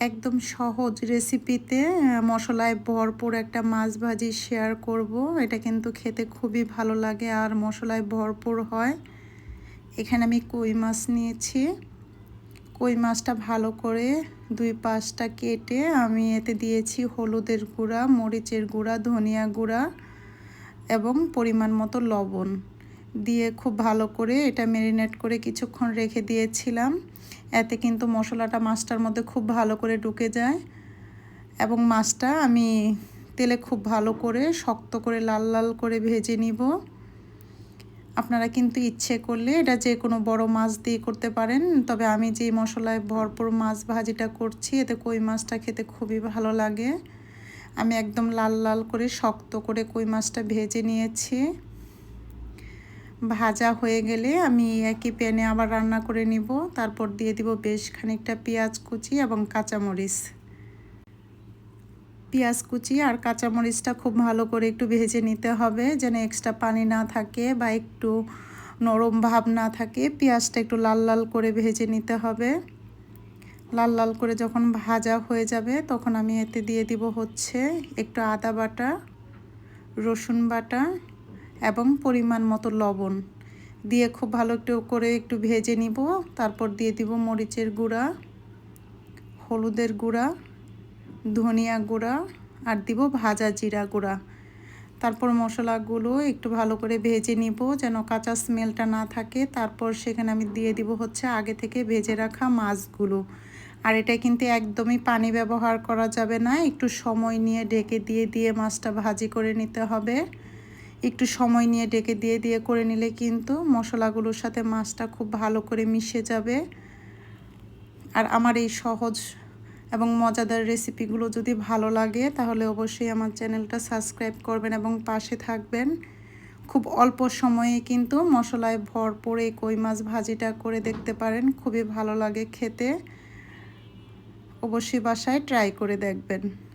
একদম সহজ রেসিপিতে মশলায় ভরপুর একটা মাছ ভাজি শেয়ার করব। এটা কিন্তু খেতে খুবই ভালো লাগে আর মশলায় ভরপুর হয়। এখানে আমি কই মাছ নিয়েছি। কই মাছটা ভালো করে দুই পাশটা কেটে আমি এতে দিয়েছি হলুদের গুঁড়া, মরিচের গুঁড়া, ধনিয়া গুঁড়া এবং পরিমাণ মতো লবণ। দিয়ে খুব ভালো করে এটা ম্যারিনেট করে কিছুক্ষণ রেখে দিয়েছিলাম। এতে কিন্তু মশলাটা মাছটার মধ্যে খুব ভালো করে ঢুকে যায় এবং মাছটা আমি তেলে খুব ভালো করে শক্ত করে লাল লাল করে ভেজে নিব। আপনারা কিন্তু ইচ্ছে করলে এটা যে কোনো বড় মাছ দিয়ে করতে পারেন, তবে আমি যে মশলায় ভরপুর মাছ ভাজিটা করছি, এতে কই মাছটা খেতে খুবই ভালো লাগে। আমি একদম লাল লাল করে শক্ত করে কই মাছটা ভেজে নিয়েছি। ভাজা হয়ে গেলে আমি একই প্যানে আবার রান্না করে নিব। তারপর দিয়ে দিব বেশ খানিকটা পেঁয়াজ কুচি এবং কাঁচামরিচ। পেঁয়াজ কুচি আর কাঁচামরিচটা খুব ভালো করে একটু ভেজে নিতে হবে যেন এক্সট্রা পানি না থাকে বা একটু নরম ভাব না থাকে। পেঁয়াজটা একটু লাল লাল করে ভেজে নিতে হবে। লাল লাল করে যখন ভাজা হয়ে যাবে তখন আমি এতে দিয়ে দিব হচ্ছে একটু আদা বাটা, রসুন বাটা এবং পরিমাণ মতো লবণ। দিয়ে খুব ভালো একটু করে একটু ভেজে নিব। তারপর দিয়ে দিব মরিচের গুঁড়া, হলুদের গুঁড়া, ধনিয়া গুঁড়া আর দিব ভাজা জিরা গুঁড়া। তারপর মশলাগুলো একটু ভালো করে ভেজে নিব যেন কাঁচা স্মেলটা না থাকে। তারপর সেখানে আমি দিয়ে দিব হচ্ছে আগে থেকে ভেজে রাখা মাছগুলো। আর এটা কিন্তু একদমই পানি ব্যবহার করা যাবে না। একটু সময় নিয়ে ঢেকে দিয়ে দিয়ে মাছটা ভাজি করে নিতে হবে। একটু সময় নিয়ে ডেকে দিয়ে দিয়ে করে নিলে কিন্তু মশলাগুলোর সাথে মাছটা খুব ভালো করে মিশে যাবে। আর আমার এই সহজ এবং মজাদার রেসিপিগুলো যদি ভালো লাগে, তাহলে অবশ্যই আমার চ্যানেলটা সাবস্ক্রাইব করবেন এবং পাশে থাকবেন। খুব অল্প সময়ে কিন্তু মশলায় ভরপুর এই কই মাছ ভাজিটা করে দেখতে পারেন, খুবই ভালো লাগে খেতে। অবশ্যই বাসায় ট্রাই করে দেখবেন।